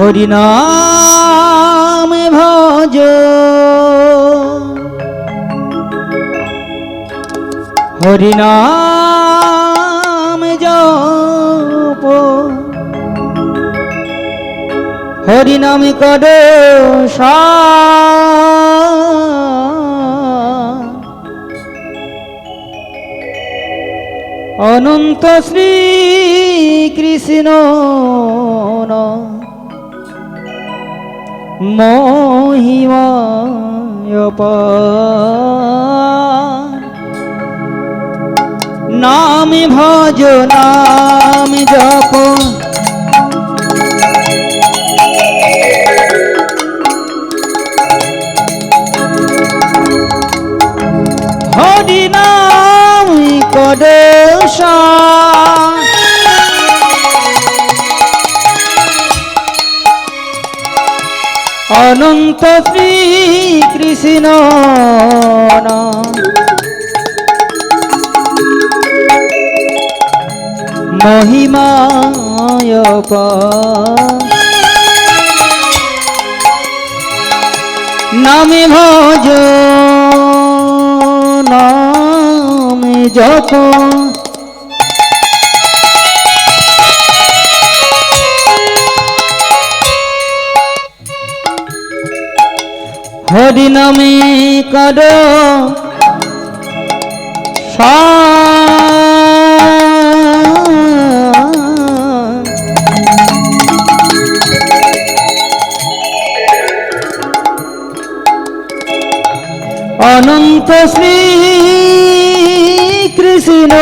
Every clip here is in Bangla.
হরিনাম ভজ। হরিনাম জপ। হরিনাম কর অনন্ত শ্রী কৃষ্ণ মহিমায় নাম ভজ নাম জপ। অনন্ত কৃষ্ণ মহিমায় নামে ভজ নামে জপ। হরি নামে কর অনন্ত শ্রী কৃষ্ণ।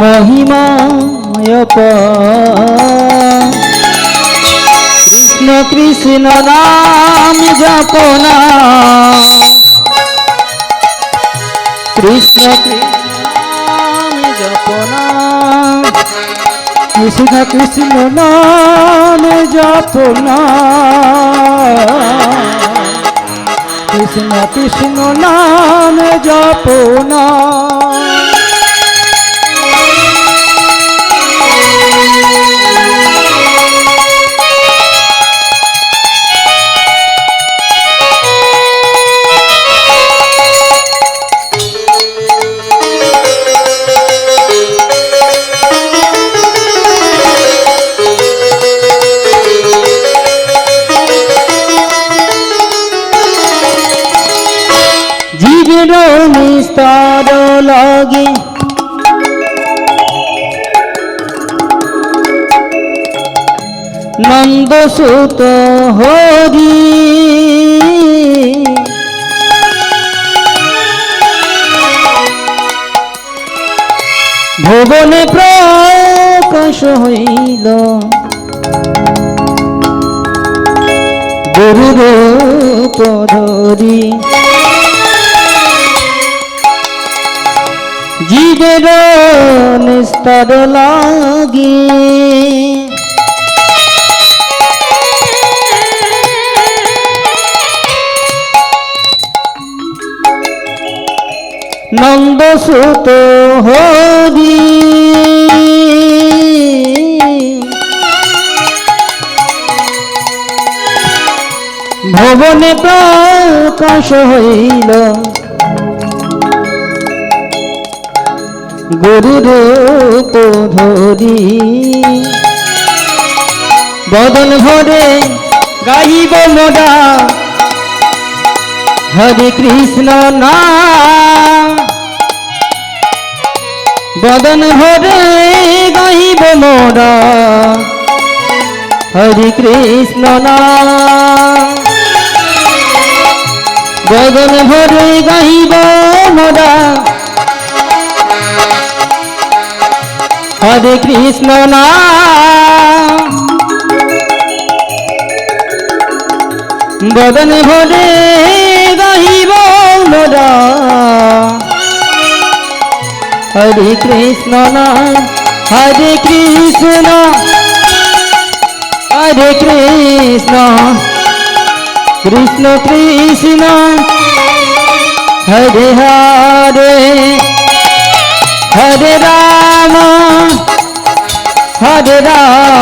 মহিমায় কৃষ্ণ কৃষ্ণ নাম জপনা কৃষ্ণ কৃষ্ণ জপনা কৃষ্ণ কৃষ্ণ নাম জপনা কৃষ্ণ কৃষ্ণ নাম জপনা লাগে। নন্দ সুত হরি। ভুবনে প্রকাশ হইল। গুরুরূপ ধরি জীবের নিস্তর লাগি। নন্দ সুত হরি। ভবনে প্রকাশ হইল। গুরুরূপ ধরি বদন ভরে গাইব মোডা হরে কৃষ্ণ না। বদন ভরে গাইব মোডা হরে কৃষ্ণ না। বদন ভরে গাইব মোডা হরে কৃষ্ণ না বদন ভরে গাইব মোরা হরে কৃষ্ণ না হরে কৃষ্ণ হরে কৃষ্ণ কৃষ্ণ কৃষ্ণ হরে হরে হরে রাম হরে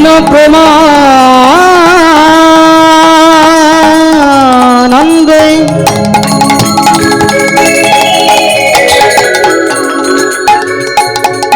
কৃষ্ণ প্রেমা